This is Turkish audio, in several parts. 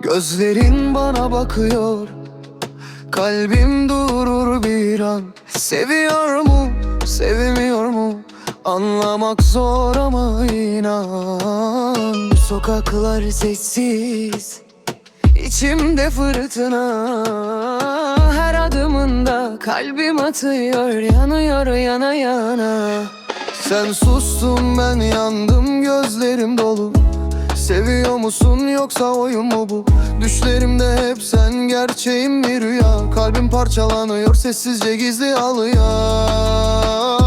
Gözlerin bana bakıyor. Kalbim durur bir an. Seviyor mu, sevmiyor mu? Anlamak zor ama inan. Sokaklar sessiz İçimde fırtına kalbim atıyor Yanıyor yana yana. Sen sustun ben yandım gözlerim dolu. Seviyor musun yoksa oyun mu bu? Düşlerimde hep sen gerçeğim bir rüya. Kalbim parçalanıyor sessizce gizli alıyor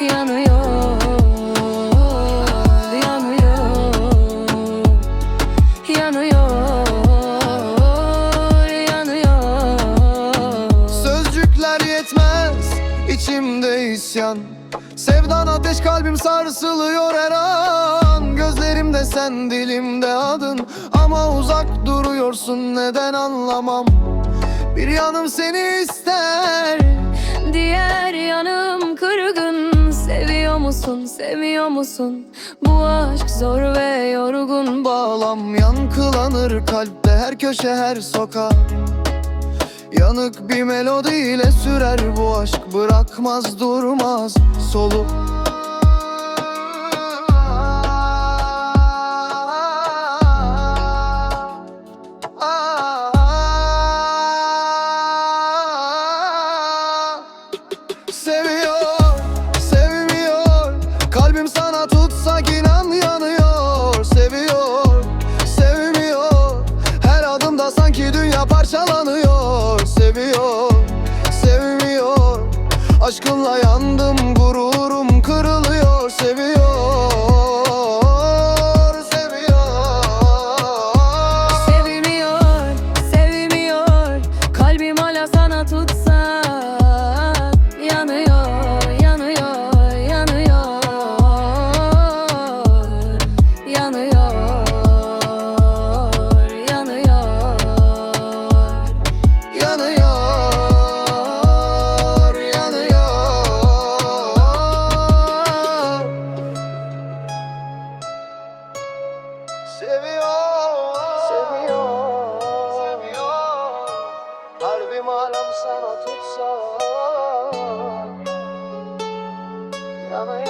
Yanıyor, yanıyor Yanıyor, yanıyor. Sözcükler yetmez içimde isyan. Sevdan ateş kalbim sarsılıyor her Gözlerimde sen dilimde adın. Ama uzak duruyorsun neden anlamam? Bir yanım seni ister sevmiyor musun? Bu aşk zor ve yorgun. Bağlam yankılanır kalpte her köşe her sokak. Yanık bir melodiyle sürer bu aşk. Bırakmaz durmaz soluk sana tutsak inan yanıyor Seviyor, sevmiyor. Her adımda sanki dünya parçalanıyor Seviyor, sevmiyor. Aşkınla yandım gururum sana tutsa Yanıyor